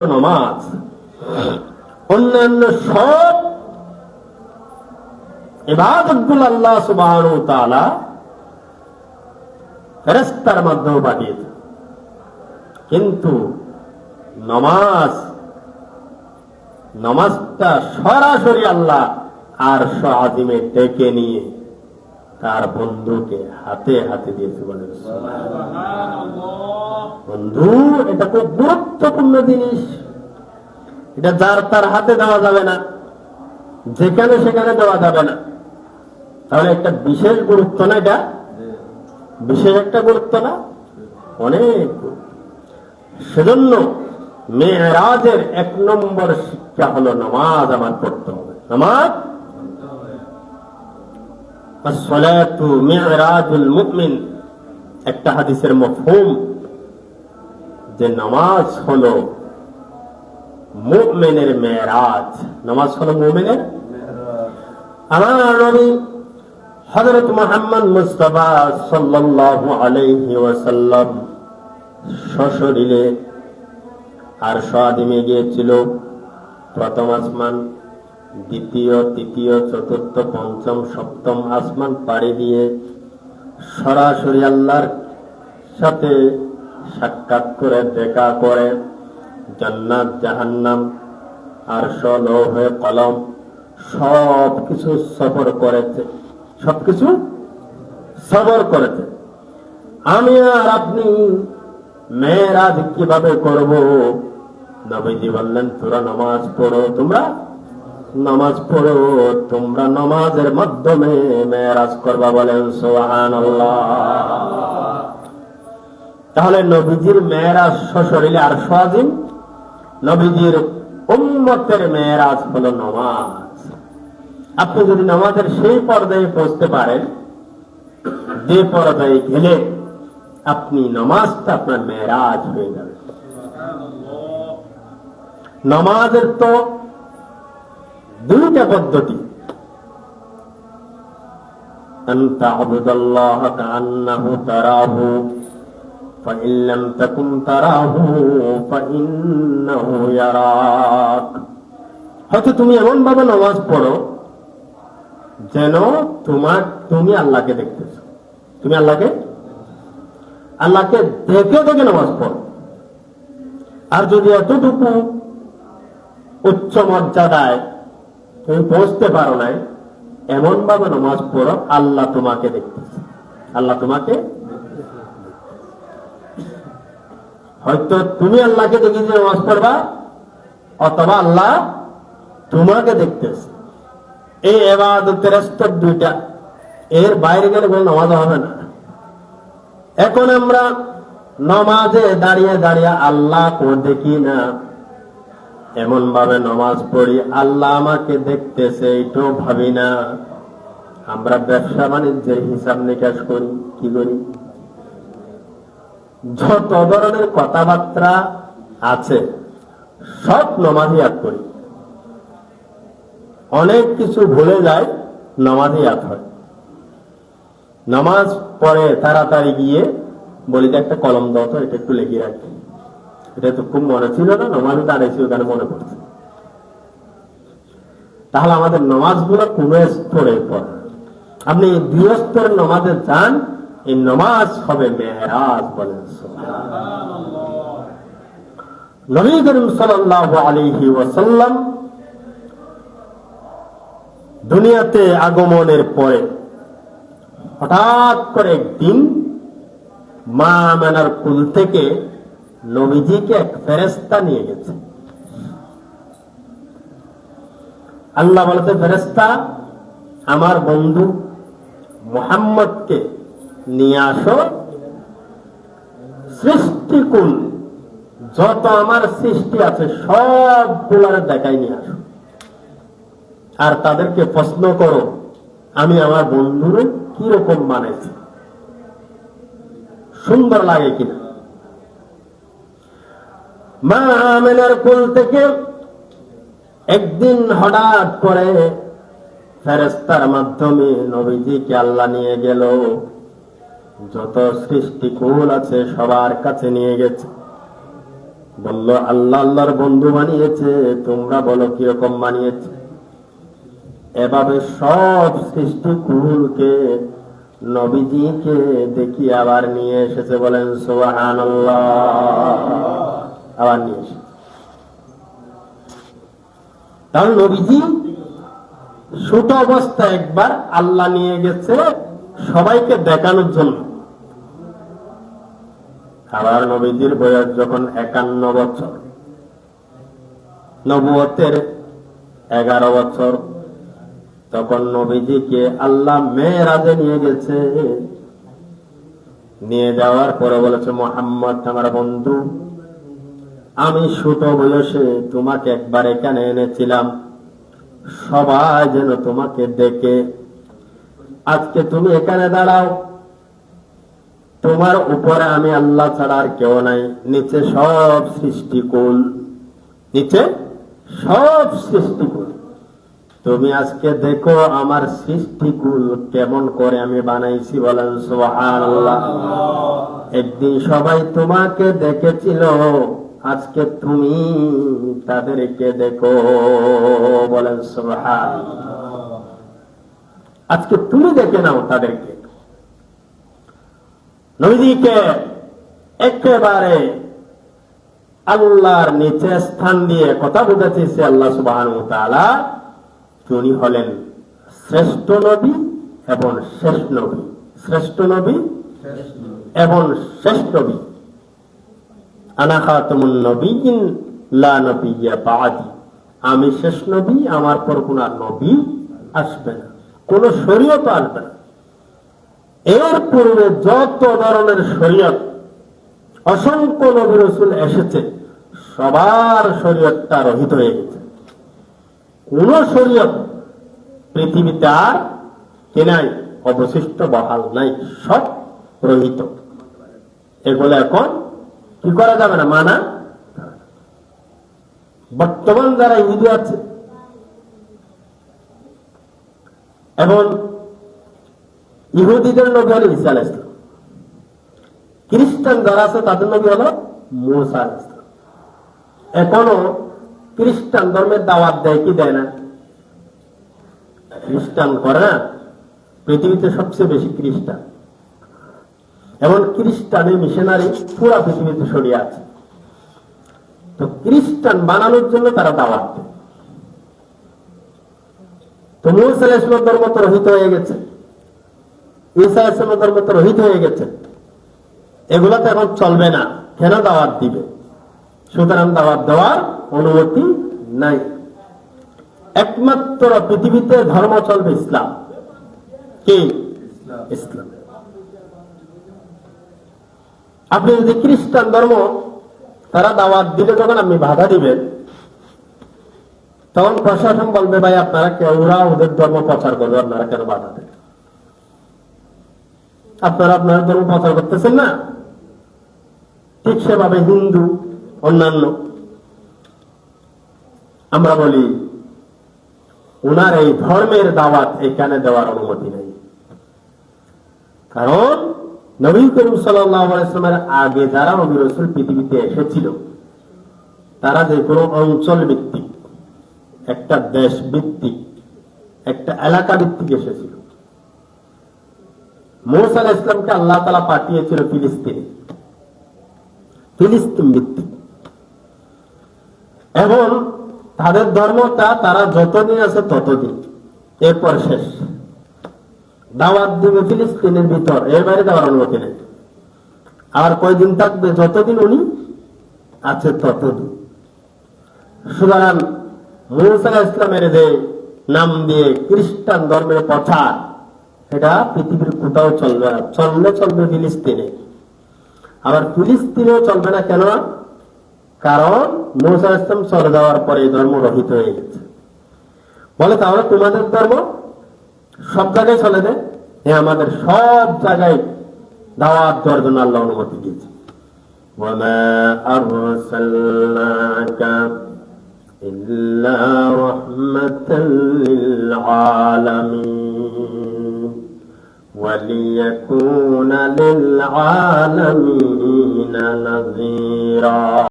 নমাজ। অন্যান্য সব এবাদতগুলো আল্লাহ সুবাহ তাআলা ফেরেস্তার মাধ্যমে পাঠিয়েছে। কিন্তু নমাজ, নমাজটা সরাসরি আল্লাহ আর আজিমে ডেকে নিয়ে তার বন্ধুকে হাতে হাতে দিয়েছে বলে বন্ধু এটা খুব গুরুত্বপূর্ণ জিনিস। এটা যার তার হাতে দেওয়া যাবে না যেখানে সেখানে দেওয়া যাবে না। তাহলে একটা বিশেষ গুরুত্ব না এটা? বিশেষ একটা গুরুত্ব না? অনেক সেজন্য মেয়েরাজের এক নম্বর শিক্ষা হলো নামাজ আমার পড়তে হবে। নামাজ একটা হাদিসের মফহুম যে নামাজ হলো মুমিনের মেরাজ। নামাজ হলো মুমিনের আমার নবী হযরত মুহাম্মদ মুস্তাফা সাল্লাল্লাহু ওয়াসাল্লাম সশরীরে আর সাদিমে গিয়েছিল প্রথম আসমান দ্বিতীয়, তৃতীয়, চতুর্থ, পঞ্চম, সপ্তম আসমান পাড়ি দিয়ে সরাসরি আল্লাহর সাথে সাক্ষাৎ করে, দেখা করে। জান্নাত, জাহান্নাম আর লৌহে, কলম সব কিছু সফর করেছে। সবকিছু সফর করেছে। আমি আর আপনি মেয়েরাজ কীভাবে করব? নবীজি বললেন, তোরা নামাজ পড়ো, তোমরা নামাজ পড়ো, তোমরা নামাজের মাধ্যমে মেয়েরাজ করবা বলেন সোহান তাহলে নবীজির মেয়েরাজ সশরীরে আর সাজিম নবীজির উম্মতের মেয়েরাজ হলো নামাজ। আপনি যদি নামাজের সেই পর্যায়ে পৌঁছতে পারেন, যে পর্যায়ে গেলে আপনি নামাজটা আপনার মেয়েরাজ হয়ে যাবে। নামাজের তো দুইটা পদ্ধতি أن تعبد الله كأنه تراه فإن لم تكن تراه فإنه يراك হয়তো তুমি এমন ভাবে নামাজ পড়ো যেন তোমার তুমি আল্লাহকে দেখতেছো তুমি আল্লাহকে আল্লাহকে দেখে দেখে নামাজ পড়ো আর যদি এতটুকু উচ্চ মর্যাদায় তুমি পৌঁছতে পারো নাই এমন ভাবে নামাজ পড়ো, আল্লাহ তোমাকে দেখতেছে। আল্লাহ তোমাকে হয়তো তুমি আল্লাহকে দেখে নামাজ পড়বা, অথবা আল্লাহ তোমাকে দেখতেছে। এই স্তর দুইটা, এর বাইরে গেলে কোনো নামাজ হবে না। এখন আমরা নমাজে দাঁড়িয়ে দাঁড়িয়ে আল্লাহ দেখি না। এমন ভাবে নমাজ পড়ি, আল্লাহ আমাকে দেখতেছে, এইটাও ভাবি না। আমরা ব্যবসা বাণিজ্যের হিসাব নিকাশ করি, কি করি? যত ধরনের কথাবার্তা আছে, সব নমাজি ইয়াদ করি। অনেক কিছু ভুলে যায় নমাজি ইয়াদ হয়। নামাজ পড়ে তাড়াতাড়ি গিয়ে বলি একটা কলম দাও তো, এটা একটু লেগে রাখি। এটা তো খুব মনে ছিল না, নমাজে দাঁড়িয়েছি ওখানে মনে পড়ছে। তাহলে আমাদের নমাজগুলো কোন স্তরে পড়ে। আপনি দুই স্তরের নমাজে যান, এই নমাজ হবে মেহরাজ বলেন দুনিয়াতে আগমনের পরে হঠাৎ করে একদিন মা মেনার কুল থেকে নবীজিকে এক ফেরেস্তা নিয়ে গেছে। আল্লাহ বলতে ফেরেস্তা আমার বন্ধু মোহাম্মদকে নিয়ে আসো। সৃষ্টিকুল, যত আমার সৃষ্টি আছে, সবগুলার দেখাই নিয়ে আসো। আর তাদেরকে প্রশ্ন করো, আমি আমার বন্ধুরে কীরকম বানাইছি সুন্দর লাগে কিনা? মা আমেনার কুল থেকে একদিন হঠাৎ করে ফেরেস্তার মাধ্যমে নবীজিকে আল্লাহ নিয়ে গেল। যত সৃষ্টি কুল আছে সবার কাছে নিয়ে গেছে। বলল, আল্লাহ আল্লাহর বন্ধু বানিয়েছে, তোমরা বলো কীরকম বানিয়েছে। এভাবে সব সৃষ্টি কুহুলকে নবীজিকে দেখি আবার নিয়ে এসেছে বলেন সোহান আবার নিয়ে এসেছে কারণ নবীজি ছোট অবস্থা একবার আল্লাহ নিয়ে গেছে সবাইকে দেখানোর জন্য। আবার নবীজির বয়স যখন একান্ন বছর এগারো বছর, তখন নবীজিকে আল্লাহ নিয়ে গেছে। নিয়ে যাওয়ার পরে বলেছে, মোহাম্মদ, আমার বন্ধু আমি ছোট বয়সে তোমাকে একবার এখানে এনেছিলাম। সবাই যেন তোমাকে দেখে। আজকে তুমি এখানে দাঁড়াও। তোমার উপরে আমি আল্লাহ ছাড়া আর কেউ নাই। নিচে সব সৃষ্টিকুল। নিচে সব সৃষ্টিকুল। তুমি আজকে দেখো আমার সৃষ্টিকুল কেমন করে আমি বানাইছি বলেন সোহান একদিন সবাই তোমাকে দেখেছিল। আজকে তুমি তাদেরকে দেখো বলেন সোহান আজকে তুমি দেখে নাও তাদেরকে। নদীকে একেবারে আল্লাহর নিচে স্থান দিয়ে কথা বুঝাচ্ছে আল্লাহ সুবাহ তিনি হলেন শ্রেষ্ঠ নবী এবং শেষ নবী। শ্রেষ্ঠ নবী। এবং শেষ নবী। আমি শেষ নবী, আমার পর কোন নবী আসবে না, কোন শরীয়ত আসবে না। এর পূর্বে যত ধরনের শরীয়ত, অসংখ্য নবী রসুল এসেছে, সবার শরীয়তটা রহিত হয়ে গেছে। কোন শরীয়ত পৃথিবীতে আর কে নাই, অবশিষ্ট বহাল নাই, সব রহিত। এগুলো এখন কি করা যাবে না? মানা? বর্তমান যারা ইহুদি আছে, এবং ইহুদিদের নবী হল ইসা আলাহ ইসলাম খ্রিস্টান যারা আছে, তাদের নবী হল মুসা আলাহ ইসলাম এখনও খ্রিস্টান ধর্মের দাওয়াত দেয় কি দেয় না? খ্রিস্টান করে না? পৃথিবীতে সবচেয়ে বেশি খ্রিস্টান। এমন খ্রিস্টানের মিশনারি পুরা পৃথিবীতে ছড়িয়ে আছে। তো খ্রিস্টান বানানোর জন্য তারা দাওয়াত তো ইসলাম ধর্ম তো রহিত হয়ে গেছে। ঈসা ধর্ম তো রহিত হয়ে গেছে। এগুলো তো এখন চলবে না। কেন দাওয়াত দিবে? সুতরাং দাওয়াত দেওয়ার অনুমতি নাই। একমাত্র পৃথিবীতে ধর্ম চলবে ইসলাম। কি? ইসলাম। আপনি যদি খ্রিস্টান ধর্ম, তারা দাওয়াত দিলে যখন আপনি বাধা দিবেন, তখন প্রশাসন বলবে, ভাই, আপনারা কেউ ওরা ওদের ধর্ম প্রচার করবে, আপনারা কেন বাধা দেন? আপনারা আপনার ধর্ম প্রচার করতেছেন না? ঠিক সেভাবে হিন্দু, অন্যান্য। আমরা বলি ওনার এই ধর্মের দাওয়াত এখানে দেওয়ার অনুমতি নেই। কারণ নবী করিম সাল্লামের আগে যারা নবী রসুল পৃথিবীতে এসেছিল, তারা যে কোনো অঞ্চল ভিত্তিক, একটা দেশ ভিত্তিক, একটা এলাকা ভিত্তিক এসেছিল। মোসাল ইসলামকে আল্লাহ তালা পাঠিয়েছিল ফিলিস্তিনে। ফিলিস্তিন ভিত্তিক। এবং তাদের ধর্মটা তারা যতদিন আছে ততদিন, এরপর শেষ। দাওয়াত দিবে ফিলিস্তিনের ভিতর। এর বাইরে দেওয়ার অনুমতি নেই। আর কয়দিন থাকবে? যতদিন উনি আছে ততদিন। সুতরাং মুসা ইসলামের যে নাম দিয়ে খ্রিস্টান ধর্মের প্রচার এটা পৃথিবীর কোথাও চলবে না। চললে চলবে ফিলিস্তিনে। আবার ফিলিস্তিনেও চলবে না কেন? কারণ মৌসা ইসলাম চলে যাওয়ার পরে ধর্ম রহিত হয়ে গেছে। বলে তাহলে তোমাদের ধর্ম সব জায়গায় চলে দেয় হ্যাঁ আমাদের সব জায়গায় দাওয়াত দেওয়ার জন্য আল্লাহ অনুমতি দিয়েছে وما أرسلناك إلا رحمة للعالمين وليكون للعالمين نذيرا